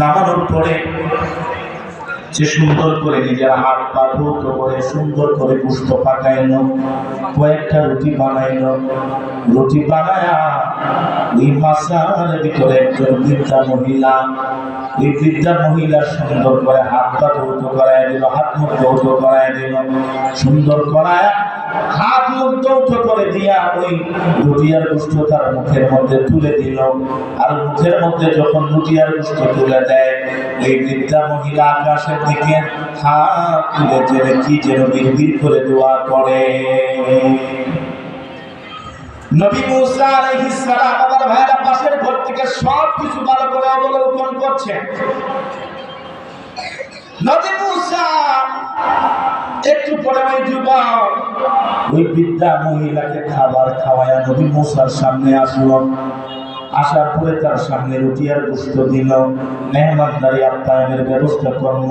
নামানোর পরে সে সুন্দর করে নিজের হাত পা ধৌত করে, সুন্দর করে পুষ্ট পাকাইল, কয়েকটা রুটি বানাইল। রুটি বানায়া ওই মাসার ভিতরে একজন বৃদ্ধা মহিলা ওই বৃদ্ধা মহিলা সুন্দর করে হাত পা ধৌত করাই দিল, হাত মুখ ধৌত করাই দিল, সুন্দর করায় হাত মুখ ধৌত করে দিয়া ওই তার মুখের মধ্যে তুলে দিল। আর মুখের মধ্যে যখন তুলে দেয় বৃদ্ধা মহিলা আকাশের দিকে হাত তুলে জেনে কি যেন করে দোয়া করে। নবী মুসা আমার পাশের ঘর থেকে সব কিছু ভালো করে অবলোকন করছে নবী মুসা একটু পরে ওই বৃদ্ধা মহিলাকে খাবার খাওয়ায় নবী মশার সামনে আসলো। আসার পরে তার সামনে রুটি আর দিল। মেহমানদারি আপ্যায়নের ব্যবস্থা করল।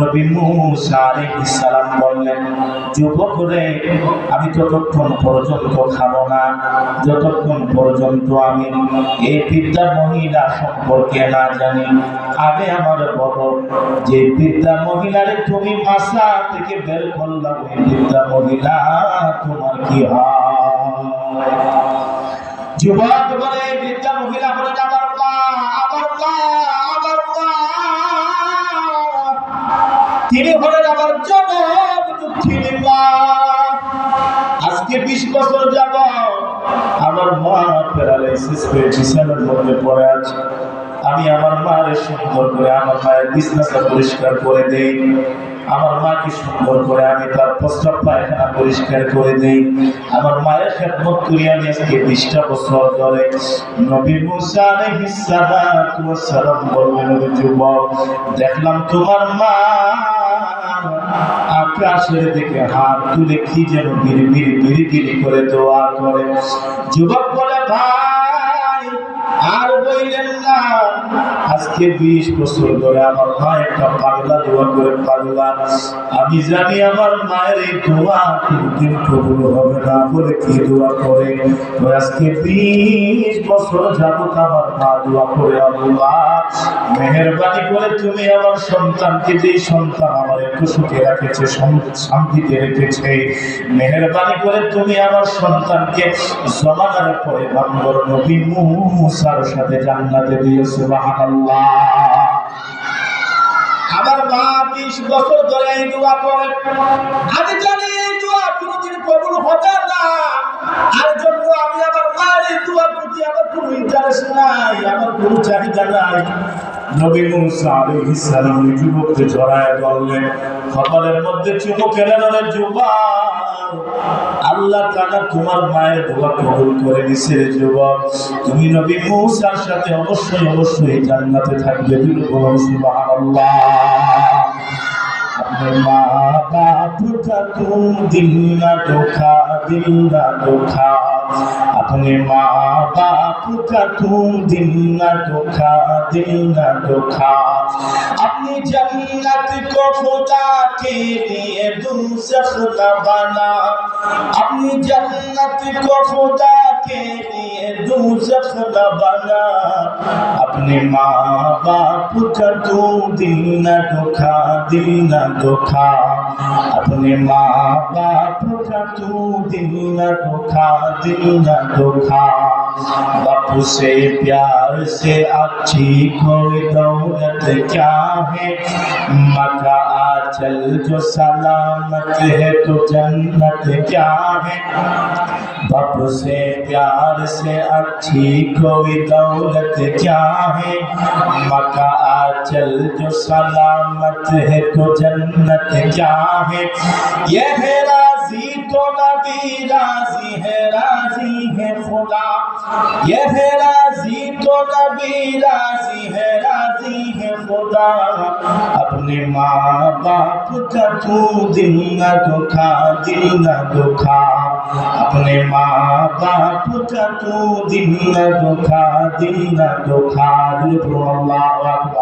নবী মুসা আলাইহিস সালাম বললেন যুবক রে আমি ততক্ষণ পর্যন্ত খাব না। যতক্ষণ পর্যন্ত আমি এই বৃদ্ধা মহিলা সম্পর্কে না জানি, আগে আমার বলো, যে বৃদ্ধা মহিলারে তুমি মাসা থেকে বের করলাম বৃদ্ধা মহিলা তোমার কি হয়? যুবক বলে, বৃদ্ধা মহিলা বলে আমার মা আমার মা আমার মা তিনি হলেন আমার জনম দুঃখিনী মা আজকে বিশ বছর যাব আমার মা প্যারালাইসিস হয়ে বিছানার মধ্যে পড়ে আছে। আমি আমার মায়ের সুন্দর করে, আমার মায়ের বিছনাটা পরিষ্কার করে দেই। আমার মাকে সুন্দর করে আমি তার প্রস্তাব পায়খানা পরিষ্কার করে দিই। আমার মায়ের খেদমত করি আমি আজকে বিশটা বছর ধরে। নবী মুসা সালাম বললেন যুবক, দেখলাম তোমার মা আকাশের দিকে হাত তুলে কি যেন বিড়ি বিড়ি বিড়ি বিড়ি করে দোয়া করে। যুবক বলে, ভাই আজকে বিশ বছর ধরে আমার মা একটা পাগলা দোয়া করে পাগলা আমি জানি আমার মায়ের এই দোয়া কোনদিন কবুল হবে না বলে কি দোয়া করে? আজকে বিশ বছর যাবত আমার মা দোয়া করে আল্লাহ মেহরবানি করে তুমি আমার সন্তানকে যে সন্তান আমার একটু সুখে রেখেছে শান্তিতে রেখেছে, মেহরবানি করে তুমি আমার সন্তানকে জমানার পরে বাম্বর নবী মুসার সাথে জান্নাতে দিও সুবহানাল্লাহ আমার মা বিশ বছর ধরে এই দোয়া করে। আমি জানি এই দোয়া কোনোদিন কবুল হবে না। আর জন্য আমি আমার মায়ের এই দোয়ার প্রতি আমার কোনো ইন্টারেস্ট নাই, আমার কোনো চাহিদা নাই। নবী মুসা আলাইহিস সালাম ওই যুবককে জড়ায় বললেন কপালের মধ্যে চুমু কেন রে যুবক আল্লাহ তাআলা তোমার মায়ের দোয়া কবুল করে নিছে রে যুবক তুমি নবী মুসার সাথে অবশ্যই অবশ্যই জান্নাতে থাকবে দিল বলুন সুবহানাল্লাহ अपने माँ बाप का तुम दिल न धोखा दिल न धोखा अपने माँ باپ کا تو دل نہ دکھا دل دکھا اپنی جنت کو خدا کے لیے دوزخ بنا اپنی جنت کو خدا کے لیے دوزخ نہ بنا اپنے ماں باپ کا تو دل دکھا دل دکھا اپنے ماں باپ کا تو دل نہ دکھا دل دکھا باپو سے پیار سے اچھی کوئی دولت کیا ہے مکہ آچل جو سلامت ہے تو جنت کیا ہے باپو سے پیار سے اچھی کوئی دولت کیا ہے مکہ چل جو سلامت ہے تو جنت کیا ہے؟ یہ ہے راضی تو نبی، راضی ہے راضی ہے خدا۔ یہ ہے راضی تو نبی، راضی ہے راضی ہے خدا۔ اپنے ماں باپ کا تو دل نہ دکھا، دل نہ دکھا۔ اپنے ماں باپ کا تو دل نہ دکھا، دل نہ دکھا۔ دل پر اللہ اکبر۔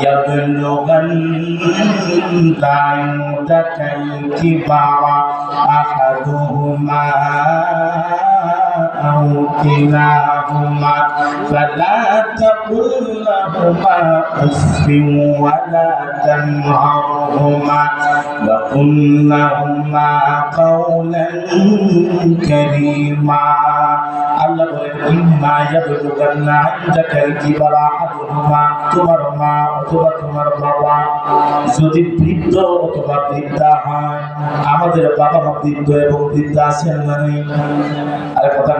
ইয়াবলুগান্না ইনদাকাল কিবারা আহাদুহুমা أو كلاهما فلا تقل لهما أف ولا تنهرهما وقل لهما قولا كريما আল্লাহ বলেন ইম্মা ইয়াবলুগান্না ইনদাকাল কিবারা আহাদুহুমা তোমার মা অথবা তোমার বাবা যদি বৃদ্ধ অথবা বৃদ্ধা হয় আমাদের বাবা মা বৃদ্ধ এবং বৃদ্ধা আছেন না নেই আরে কথা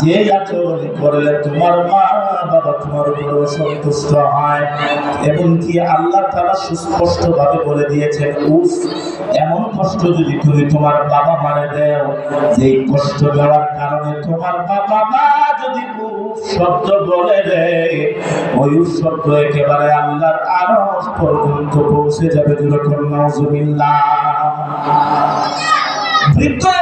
যে আচরণ করলে তোমার মা বাবা তোমার উপরে সন্তুষ্ট হয়, এবং কি আল্লাহ তারা সুস্পষ্ট ভাবে বলে দিয়েছেন, উফ, এমন কষ্ট যদি তুমি তোমার বাবা মারে দেও যে কষ্ট দেওয়ার কারণে তোমার বাবা মা যদি উফ শব্দ বলে দেয়, ওই উফ শব্দ একেবারে আল্লাহর আরও পর্যন্ত পৌঁছে যাবে বৃদ্ধ এবং বৃদ্ধা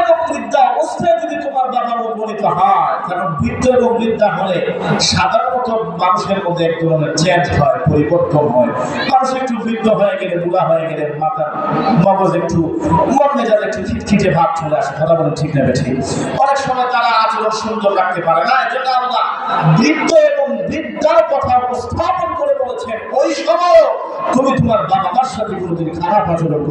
হয় কারণ বৃদ্ধ এবং বৃদ্ধা হলে সাধারণত মানুষের মধ্যে এক ধরনের চেঞ্জ হয়, পরিবর্তন হয়। মানুষ একটু বৃদ্ধ হয়ে গেলে, বুড়া হয়ে গেলে মগজ একটু একটু খিটখিটে ভাব চলে আসে বলেন ঠিক নেবে ঠিক অনেক সময় তারা আচরণ সুন্দর রাখতে পারে না এই জন্য আল্লাহ বৃদ্ধ এবং বৃদ্ধার কথা উপস্থাপন করে বলেছেন, ওই সময় তুমি তোমার বাবা মার সাথে কোনোদিন খারাপ আচরণ